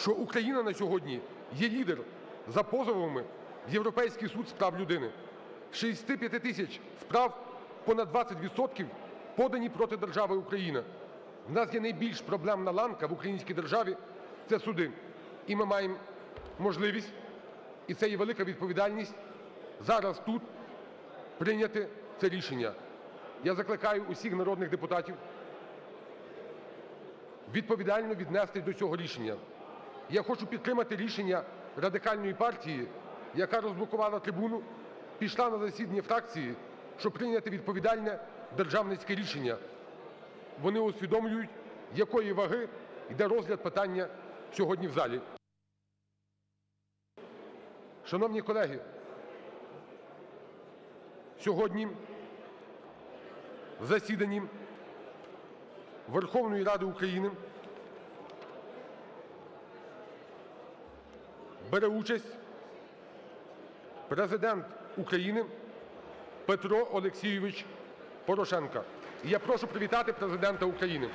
що Україна на сьогодні є лідер за позовами в Європейський суд з прав людини. З 65 тисяч справ понад 20 відсотків подані проти держави Україна. В нас є найбільш проблемна ланка в українській державі – це суди. І ми маємо можливість, і це є велика відповідальність, зараз тут прийняти це рішення. Я закликаю усіх народних депутатів відповідально віднестись до цього рішення. Я хочу підтримати рішення Радикальної партії, яка розблокувала трибуну, пішла на засідання фракції, щоб прийняти відповідальне державницьке рішення. Вони усвідомлюють, якої ваги йде розгляд питання сьогодні в залі. Шановні колеги, сьогодні в засіданні Верховної Ради України бере участь Президент України Петро Олексійович Порошенко. І я прошу привітати Президента України.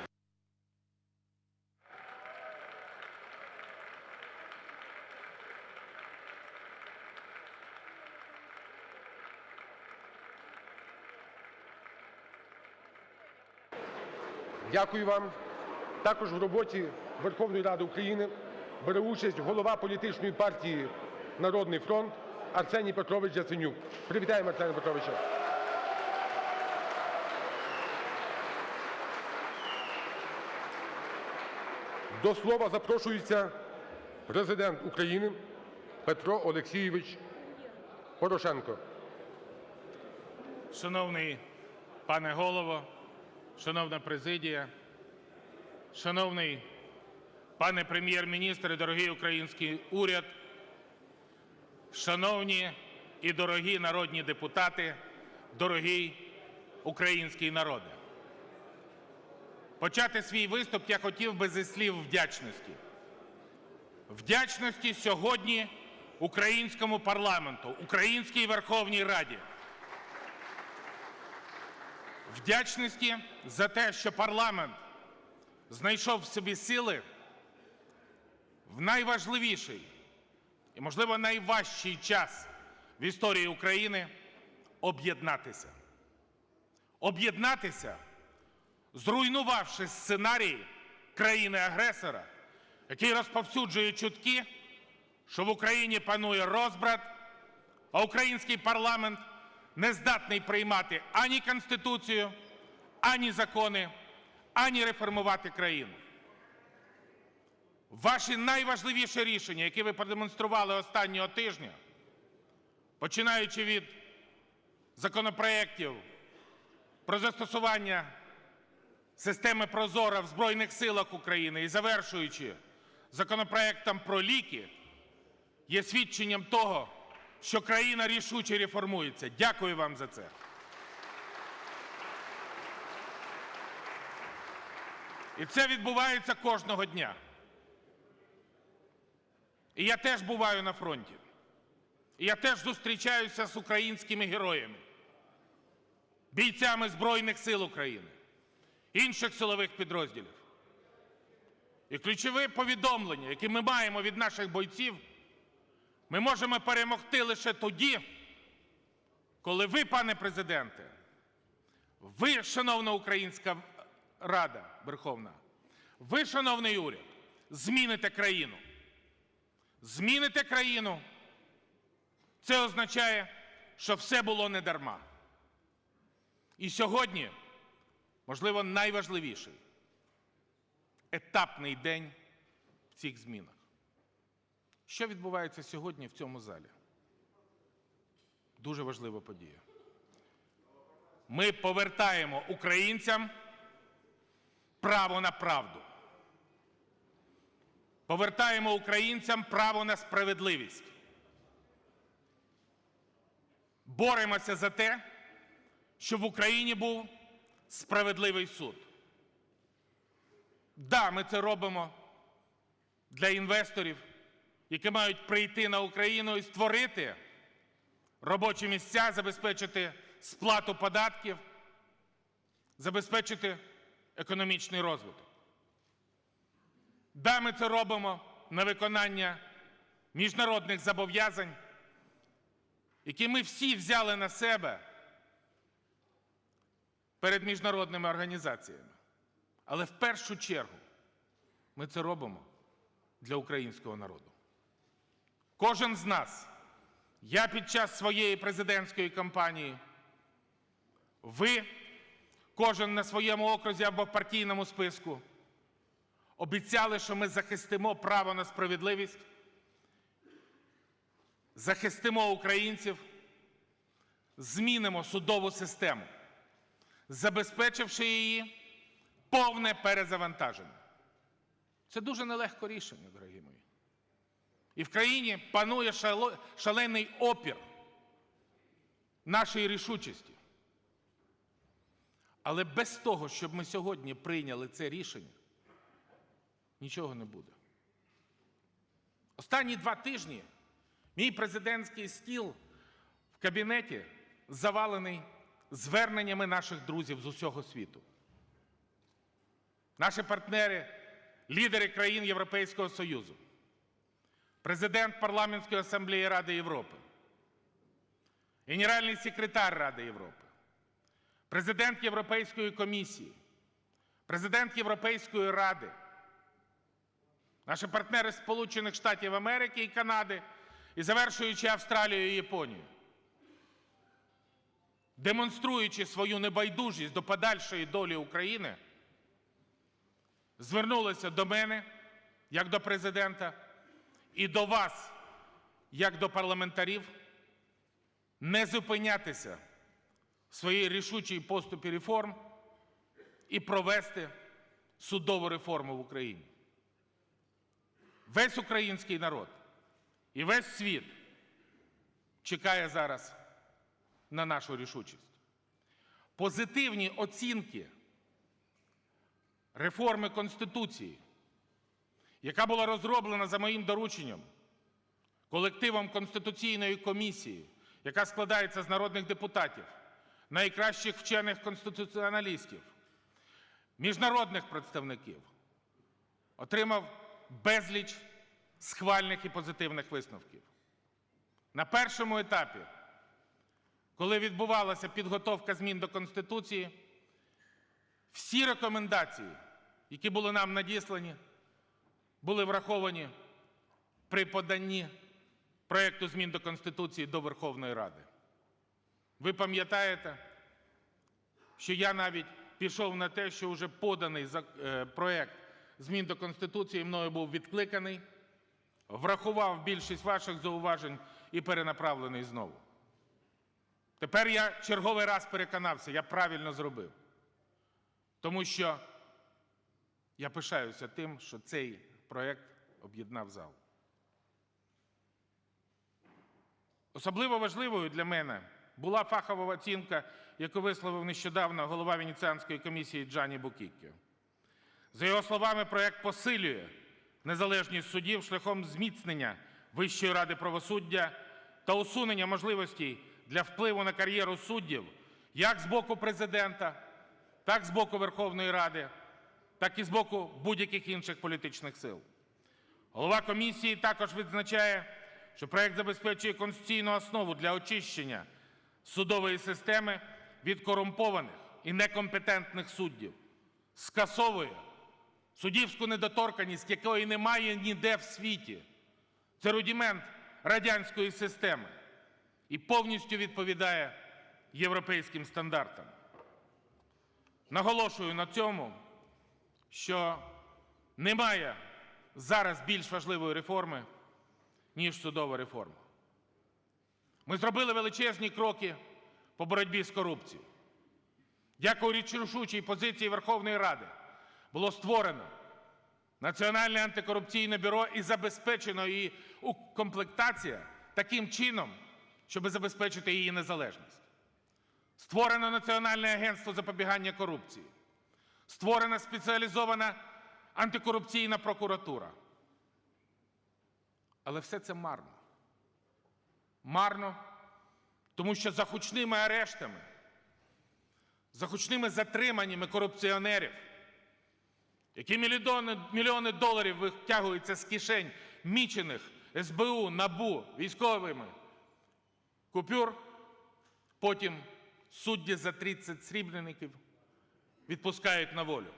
Дякую вам. Також в роботі Верховної Ради України бере участь голова політичної партії "Народний фронт" Арсеній Петрович Яценюк. Привітаємо Арсенія Петровича. До слова запрошується Президент України Петро Олексійович Порошенко. Шановний пане Голово, шановна президія, шановний пане Прем'єр-міністр дорогий український уряд, шановні і дорогі народні депутати, дорогий український народе. Почати свій виступ я хотів би зі слів вдячності. Вдячності сьогодні українському парламенту, Українській Верховній Раді. Вдячності за те, що парламент знайшов в собі сили в найважливіший і, можливо, найважчий час в історії України об'єднатися. Об'єднатися, зруйнувавши сценарій країни-агресора, який розповсюджує чутки, що в Україні панує розбрат, а український парламент не здатний приймати ані Конституцію, ані закони, ані реформувати країну. Ваші найважливіші рішення, які ви продемонстрували останнього тижня, починаючи від законопроєктів про застосування системи Прозора в Збройних силах України і завершуючи законопроектом про ліки, є свідченням того, що країна рішуче реформується. Дякую вам за це. І це відбувається кожного дня. І я теж буваю на фронті. І я теж зустрічаюся з українськими героями, бійцями Збройних сил України, інших силових підрозділів. І ключове повідомлення, яке ми маємо від наших бойців, ми можемо перемогти лише тоді, коли ви, пане президенте, ви, шановна Українська Рада Верховна, ви, шановний уряд, зміните країну. Зміните країну. Це означає, що все було не дарма. І сьогодні, можливо, найважливіший етапний день в цих змінах. Що відбувається сьогодні в цьому залі? Дуже важлива подія. Ми повертаємо українцям право на правду. Повертаємо українцям право на справедливість. Боремося за те, щоб в Україні був справедливий суд. Да, ми це робимо для інвесторів, які мають прийти на Україну і створити робочі місця, забезпечити сплату податків, забезпечити економічний розвиток. Да, ми це робимо на виконання міжнародних зобов'язань, які ми всі взяли на себе перед міжнародними організаціями. Але в першу чергу ми це робимо для українського народу. Кожен з нас, я під час своєї президентської кампанії, ви, кожен на своєму окрузі або партійному списку, обіцяли, що ми захистимо право на справедливість, захистимо українців, змінимо судову систему, забезпечивши її повне перезавантаження. Це дуже нелегко рішення, дорогі мої. І в країні панує шалений опір нашої рішучості. Але без того, щоб ми сьогодні прийняли це рішення, нічого не буде. Останні два тижні мій президентський стіл в кабінеті завалений зверненнями наших друзів з усього світу. Наші партнери, лідери країн Європейського Союзу, президент Парламентської асамблеї Ради Європи, генеральний секретар Ради Європи, президент Європейської комісії, президент Європейської ради, наші партнери Сполучених Штатів Америки і Канади, і завершуючи Австралією і Японією, демонструючи свою небайдужість до подальшої долі України, звернулися до мене як до президента і до вас, як до парламентарів, не зупинятися в своїй рішучій поступі реформ і провести судову реформу в Україні. Весь український народ і весь світ чекає зараз на нашу рішучість. Позитивні оцінки реформи Конституції, яка була розроблена за моїм дорученням колективом Конституційної комісії, яка складається з народних депутатів, найкращих вчених конституціоналістів, міжнародних представників, отримав безліч схвальних і позитивних висновків. На першому етапі, коли відбувалася підготовка змін до Конституції, всі рекомендації, які були нам надіслані, були враховані при поданні проєкту змін до Конституції до Верховної Ради. Ви пам'ятаєте, що я навіть пішов на те, що вже поданий е, проєкт змін до Конституції мною був відкликаний, врахував більшість ваших зауважень і перенаправлений знову. Тепер я черговий раз переконався, я правильно зробив. Тому що я пишаюся тим, що цей проєкт об'єднав зал. Особливо важливою для мене була фахова оцінка, яку висловив нещодавно голова Венеціанської комісії Джані Букіккіо. За його словами, проєкт посилює незалежність судів шляхом зміцнення Вищої ради правосуддя та усунення можливостей для впливу на кар'єру суддів як з боку президента, так з боку Верховної Ради, так і з боку будь-яких інших політичних сил. Голова комісії також відзначає, що проект забезпечує конституційну основу для очищення судової системи від корумпованих і некомпетентних суддів, скасовує суддівську недоторканність, якої немає ніде в світі. Це рудімент радянської системи і повністю відповідає європейським стандартам. Наголошую на цьому, що немає зараз більш важливої реформи, ніж судова реформа. Ми зробили величезні кроки по боротьбі з корупцією. Дякую рішучій позиції Верховної Ради було створено Національне антикорупційне бюро і забезпечено її укомплектація таким чином, щоб забезпечити її незалежність. Створено Національне агентство запобігання корупції. Створена спеціалізована антикорупційна прокуратура. Але все це марно. Марно, тому що за гучними арештами, за гучними затриманнями корупціонерів які мільйони, мільйони доларів витягуються з кишень мічених СБУ, НАБУ, військовими купюр, потім судді за 30 срібленників відпускають на волю.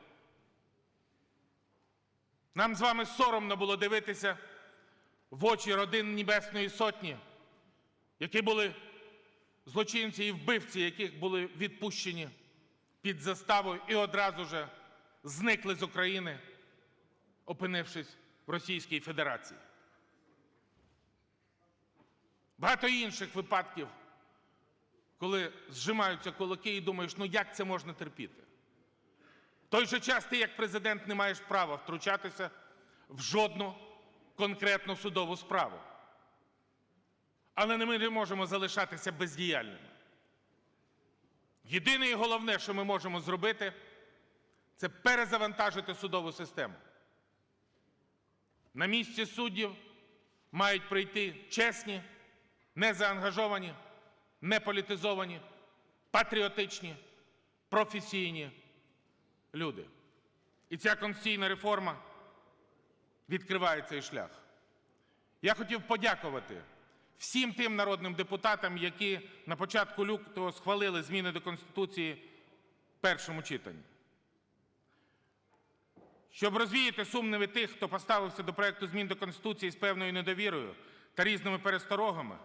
Нам з вами соромно було дивитися в очі родин Небесної Сотні, які були злочинці і вбивці, яких були відпущені під заставою і одразу же зникли з України, опинившись в Російській Федерації. Багато інших випадків, коли зжимаються кулаки і думаєш, ну як це можна терпіти? В той же час ти, як президент, не маєш права втручатися в жодну конкретну судову справу. Але ми не можемо залишатися бездіяльними. Єдине і головне, що ми можемо зробити, це перезавантажити судову систему. На місці суддів мають прийти чесні, незаангажовані, неполітизовані, патріотичні, професійні люди. І ця конституційна реформа відкриває цей шлях. Я хотів подякувати всім тим народним депутатам, які на початку лютого схвалили зміни до Конституції в першому читанні. Щоб розвіяти сумніви тих, хто поставився до проекту змін до Конституції з певною недовірою та різними пересторогами,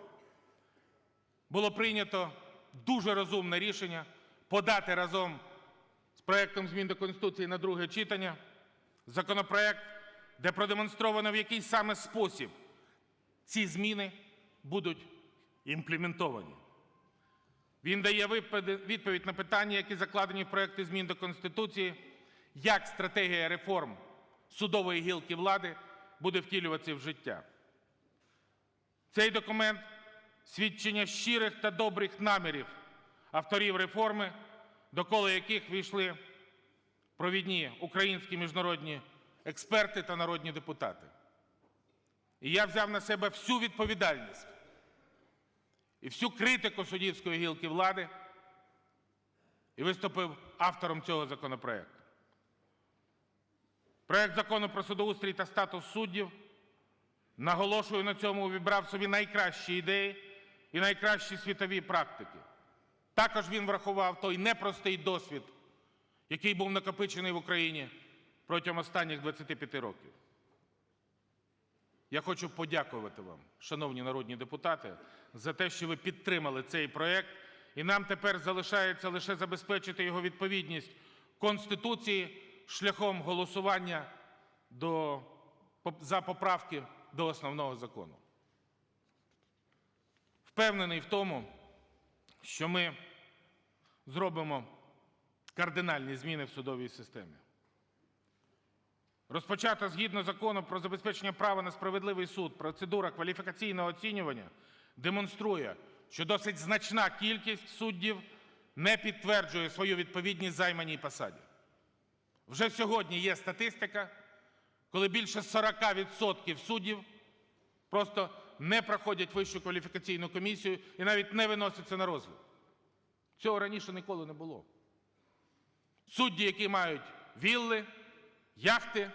було прийнято дуже розумне рішення подати разом з проектом змін до Конституції на друге читання законопроект, де продемонстровано, в який саме спосіб ці зміни будуть імплементовані. Він дає відповідь на питання, які закладені в проекті змін до Конституції, як стратегія реформ судової гілки влади буде втілюватися в життя. Цей документ свідчення щирих та добрих намірів авторів реформи, до кола яких війшли провідні українські міжнародні експерти та народні депутати. І я взяв на себе всю відповідальність і всю критику суддівської гілки влади і виступив автором цього законопроекту. Проект закону про судоустрій та статус суддів, наголошую на цьому, увібрав собі найкращі ідеї і найкращі світові практики. Також він врахував той непростий досвід, який був накопичений в Україні протягом останніх 25 років. Я хочу подякувати вам, шановні народні депутати, за те, що ви підтримали цей проект, і нам тепер залишається лише забезпечити його відповідність Конституції шляхом голосування до, за поправки до основного закону. Впевнений в тому, що ми зробимо кардинальні зміни в судовій системі. Розпочата згідно закону про забезпечення права на справедливий суд, процедура кваліфікаційного оцінювання демонструє, що досить значна кількість суддів не підтверджує свою відповідність займаній посаді. Вже сьогодні є статистика, коли більше 40% суддів просто не проходять вищу кваліфікаційну комісію і навіть не виносяться на розгляд. Цього раніше ніколи не було. Судді, які мають вілли, яхти,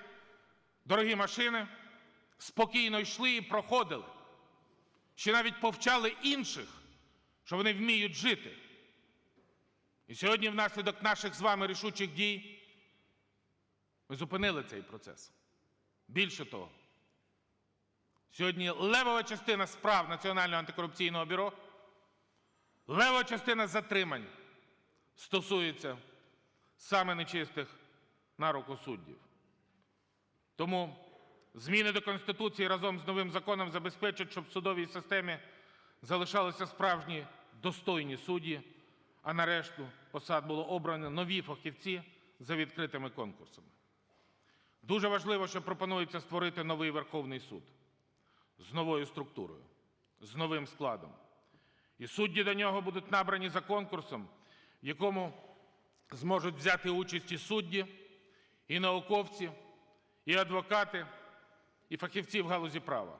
дорогі машини, спокійно йшли і проходили. Ще навіть повчали інших, що вони вміють жити. І сьогодні, внаслідок наших з вами рішучих дій, ми зупинили цей процес. Більше того, сьогодні левова частина справ Національного антикорупційного бюро, левова частина затримань стосується саме нечистих на руку суддів. Тому зміни до Конституції разом з новим законом забезпечать, щоб в судовій системі залишалися справжні достойні судді, а на решту посад було обрано нові фахівці за відкритими конкурсами. Дуже важливо, що пропонується створити новий Верховний суд з новою структурою, з новим складом. І судді до нього будуть набрані за конкурсом, в якому зможуть взяти участь і судді, і науковці, і адвокати, і фахівці в галузі права.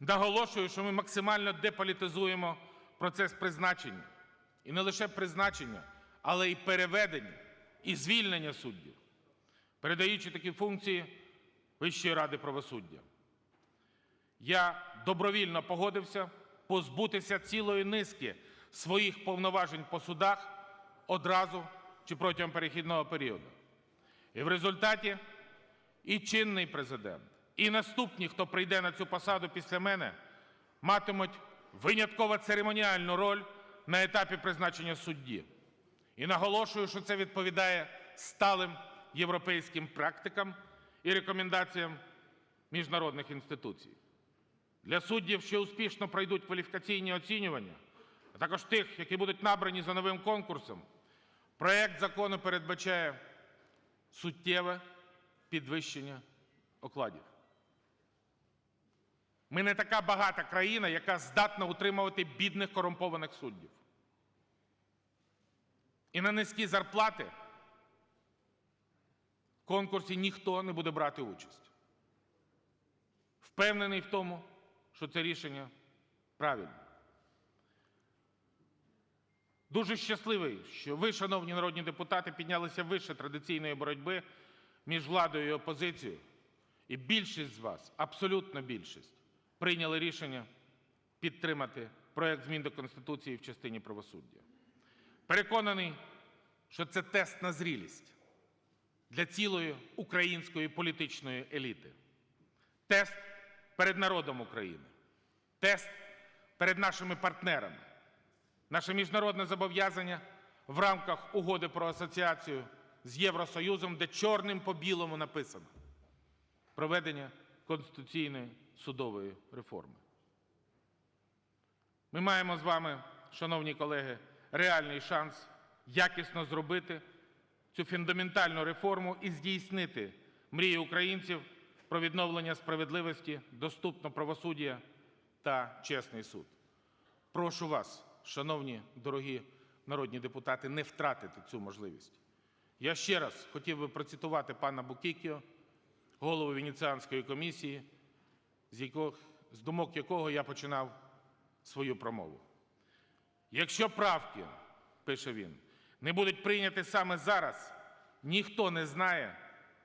Наголошую, що ми максимально деполітизуємо процес призначення. І не лише призначення, але й переведення і звільнення суддів. Передаючи такі функції Вищої ради правосуддя. Я добровільно погодився позбутися цілої низки своїх повноважень по судах одразу чи протягом перехідного періоду. І в результаті і чинний президент, і наступні, хто прийде на цю посаду після мене, матимуть винятково церемоніальну роль на етапі призначення судді. І наголошую, що це відповідає сталим європейським практикам і рекомендаціям міжнародних інституцій. Для суддів, що успішно пройдуть кваліфікаційні оцінювання, а також тих, які будуть набрані за новим конкурсом, проект закону передбачає суттєве підвищення окладів. Ми не така багата країна, яка здатна утримувати бідних корумпованих суддів. І на низькі зарплати конкурсі ніхто не буде брати участь. Впевнений в тому, що це рішення правильне. Дуже щасливий, що ви, шановні народні депутати, піднялися вище традиційної боротьби між владою і опозицією. І більшість з вас, абсолютна більшість, прийняли рішення підтримати проект змін до Конституції в частині правосуддя. Переконаний, що це тест на зрілість для цілої української політичної еліти. Тест перед народом України, тест перед нашими партнерами, наше міжнародне зобов'язання в рамках угоди про асоціацію з Євросоюзом, де чорним по білому написано проведення конституційної судової реформи. Ми маємо з вами, шановні колеги, реальний шанс якісно зробити цю фундаментальну реформу і здійснити мрію українців про відновлення справедливості, доступне правосуддя та чесний суд. Прошу вас, шановні дорогі народні депутати, не втратити цю можливість. Я ще раз хотів би процитувати пана Букікіо, голову Венеціанської комісії, з, якого, з думок якого я починав свою промову. Якщо правки, пише він, не будуть прийняті саме зараз, ніхто не знає,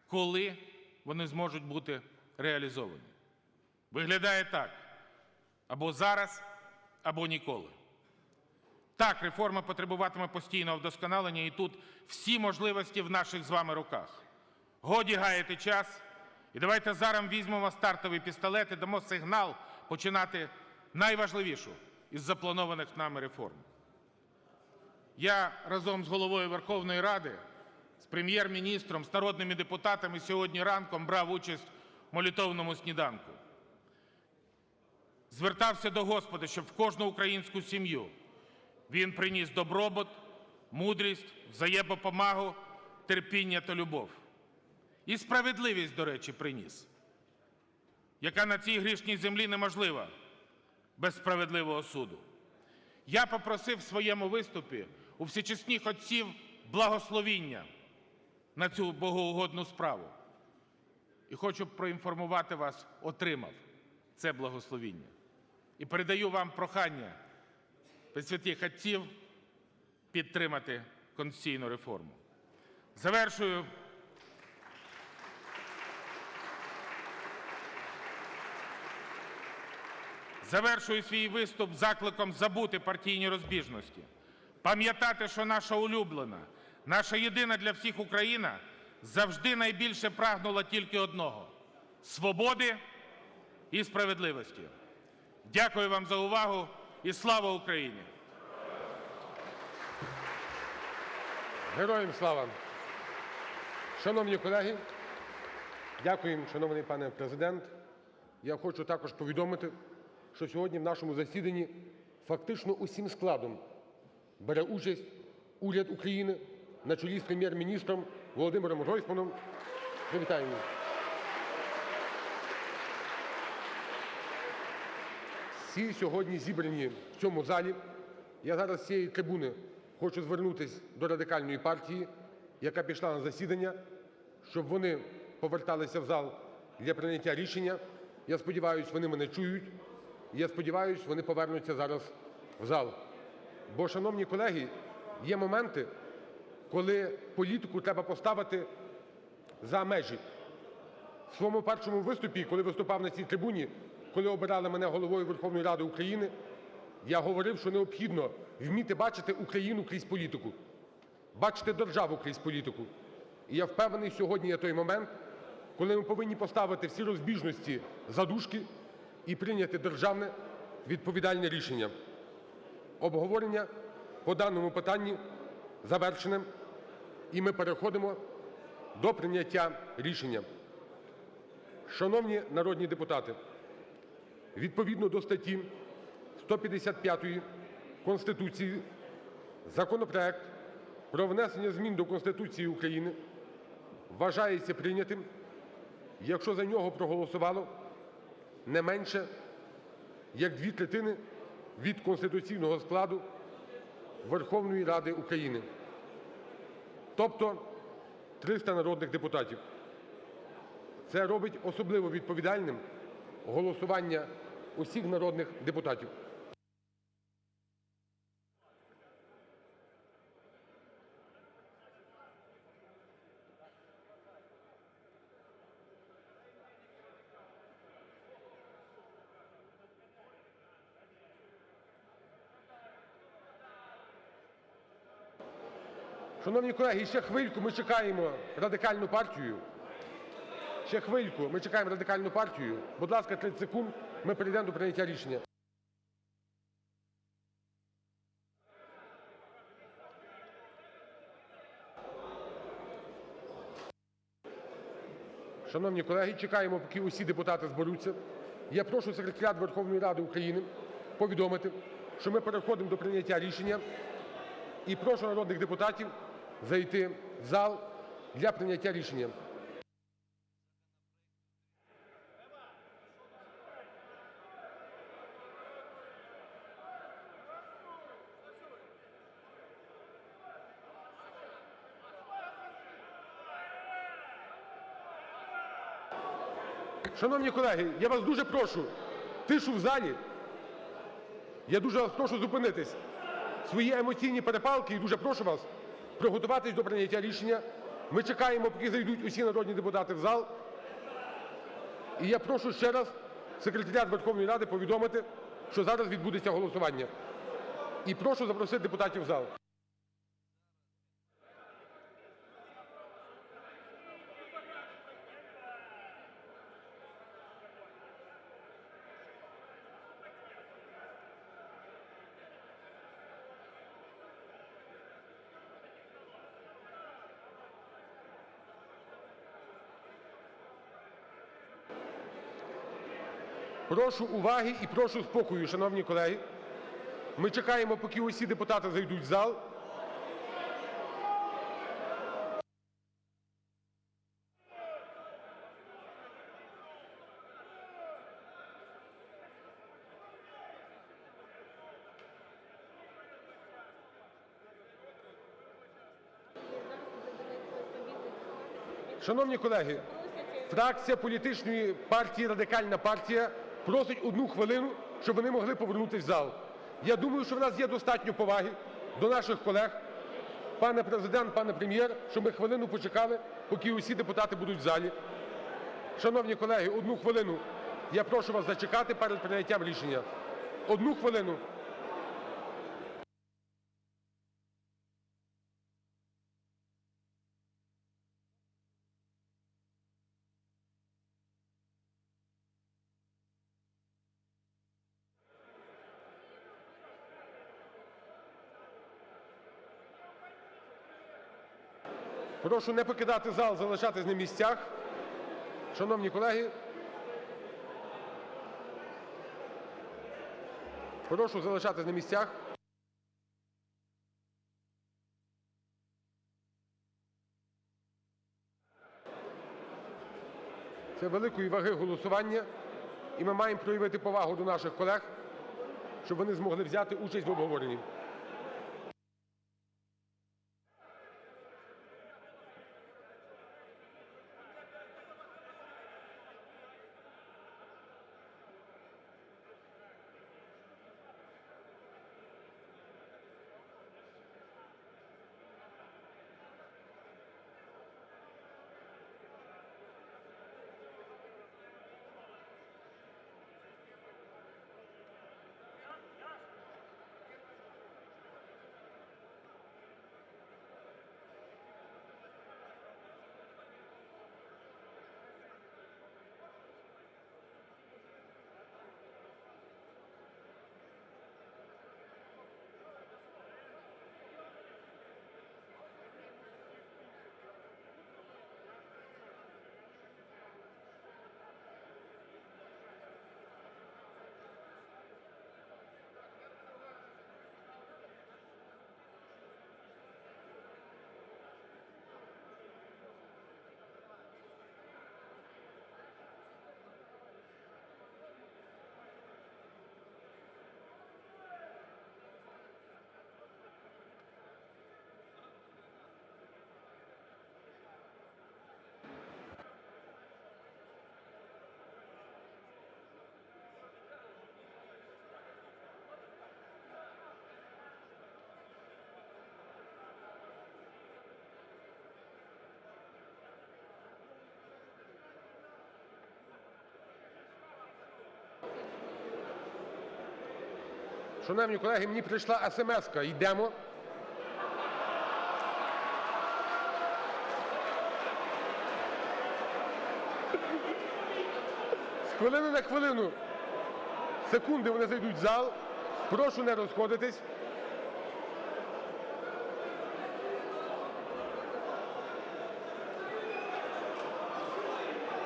коли вони зможуть бути реалізовані. Виглядає так: або зараз, або ніколи. Так, реформа потребуватиме постійного вдосконалення, і тут всі можливості в наших з вами руках. Годі гаяти час, і давайте зараз візьмемо стартовий пістолет і дамо сигнал починати найважливішу із запланованих нами реформ. Я разом з головою Верховної Ради, з прем'єр-міністром, з народними депутатами сьогодні ранком брав участь в молитовному сніданку. Звертався до Господа, щоб в кожну українську сім'ю він приніс добробут, мудрість, взаємопомагу, терпіння та любов. І справедливість, до речі, приніс, яка на цій грішній землі неможлива без справедливого суду. Я попросив в своєму виступі у всечесних отців благословіння на цю богоугодну справу. І хочу проінформувати вас, отримав це благословіння. І передаю вам прохання від святих отців підтримати конституційну реформу. Завершую. Завершую свій виступ закликом забути партійні розбіжності, пам'ятати, що наша улюблена, наша єдина для всіх Україна завжди найбільше прагнула тільки одного свободи і справедливості. Дякую вам за увагу і слава Україні! Героям слава! Шановні колеги, дякуємо, шановний пане президент. Я хочу також повідомити, що сьогодні в нашому засіданні фактично усім складом бере участь уряд України на чолі з прем'єр-міністром Володимиром Гройсманом. Привітаємо. Всі сьогодні зібрані в цьому залі. Я зараз з цієї трибуни хочу звернутися до Радикальної партії, яка пішла на засідання, щоб вони поверталися в зал для прийняття рішення. Я сподіваюся, вони мене чують. Я сподіваюся, вони повернуться зараз в зал. Бо, шановні колеги, є моменти, коли політику треба поставити за межі. В своєму першому виступі, коли виступав на цій трибуні, коли обирали мене Головою Верховної Ради України, я говорив, що необхідно вміти бачити Україну крізь політику, бачити державу крізь політику. І я впевнений, сьогодні є той момент, коли ми повинні поставити всі розбіжності за дужки і прийняти державне відповідальне рішення. Обговорення по даному питанні завершене, і ми переходимо до прийняття рішення. Шановні народні депутати, відповідно до статті 155 Конституції законопроект про внесення змін до Конституції України вважається прийнятим, якщо за нього проголосувало не менше як дві третини від конституційного складу Верховної Ради України, тобто 300 народних депутатів. Це робить особливо відповідальним голосування усіх народних депутатів. Шановні колеги, ще хвильку ми чекаємо Радикальну партію. Ще хвильку, ми чекаємо Радикальну партію. Будь ласка, 30 секунд, ми перейдемо до прийняття рішення. Шановні колеги, чекаємо, поки усі депутати зберуться. Я прошу секретаріат Верховної Ради України повідомити, що ми переходимо до прийняття рішення. І прошу народних депутатів зайти в зал для прийняття рішення. Шановні колеги, я вас дуже прошу, тишу в залі. Я дуже вас прошу зупинитись. Свої емоційні перепалки і дуже прошу вас приготуватись до прийняття рішення. Ми чекаємо, поки зайдуть усі народні депутати в зал. І я прошу ще раз секретаріат Верховної Ради повідомити, що зараз відбудеться голосування. І прошу запросити депутатів в зал. Прошу уваги і прошу спокою, шановні колеги. Ми чекаємо, поки усі депутати зайдуть в зал. Шановні колеги, фракція політичної партії Радикальна партія просить одну хвилину, щоб вони могли повернутись в зал. Я думаю, що в нас є достатньо поваги до наших колег. Пане Президент, пане Прем'єр, щоб ми хвилину почекали, поки усі депутати будуть в залі. Шановні колеги, одну хвилину я прошу вас зачекати перед прийняттям рішення. Одну хвилину. Прошу не покидати зал, залишатись на місцях. Шановні колеги, прошу залишатись на місцях. Це великої ваги голосування, і ми маємо проявити повагу до наших колег, щоб вони змогли взяти участь в обговоренні. Шановні колеги, мені прийшла смс-ка. Йдемо. З хвилини на хвилину. Секунди вони зайдуть в зал. Прошу не розходитись.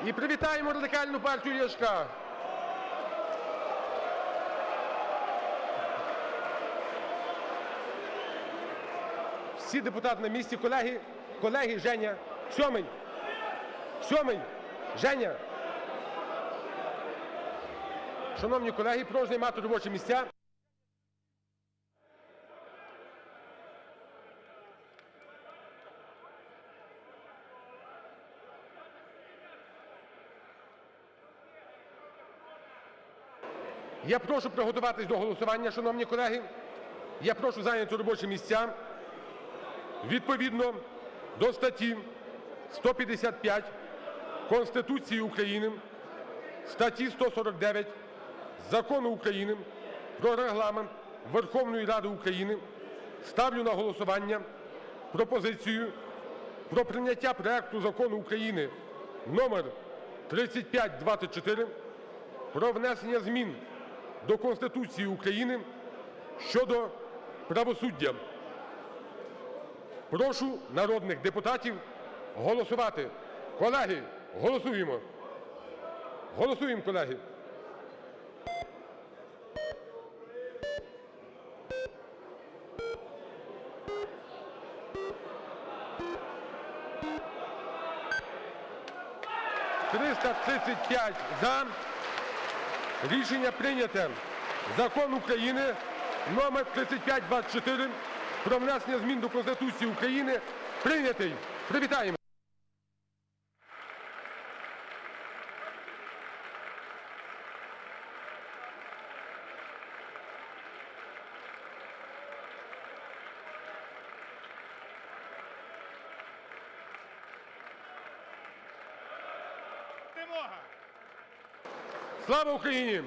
І привітаємо радикальну партію Ляшка. Всі депутати на місці, колеги, колеги, Женя, Сьомень, Сьомень, Женя. Шановні колеги, прошу займати робочі місця. Я прошу приготуватись до голосування, шановні колеги. Я прошу зайняти робочі місця. Відповідно до статті 155 Конституції України, статті 149 Закону України "Про Регламент Верховної Ради України" ставлю на голосування пропозицію про прийняття проекту Закону України номер 3524 про внесення змін до Конституції України щодо правосуддя. Прошу народних депутатів голосувати. Колеги, голосуємо. Голосуємо, колеги. «335 за». Рішення прийняте. Закон України номер 3524 про внесення змін до Конституції України прийнятий. Привітаємо. Слава Україні!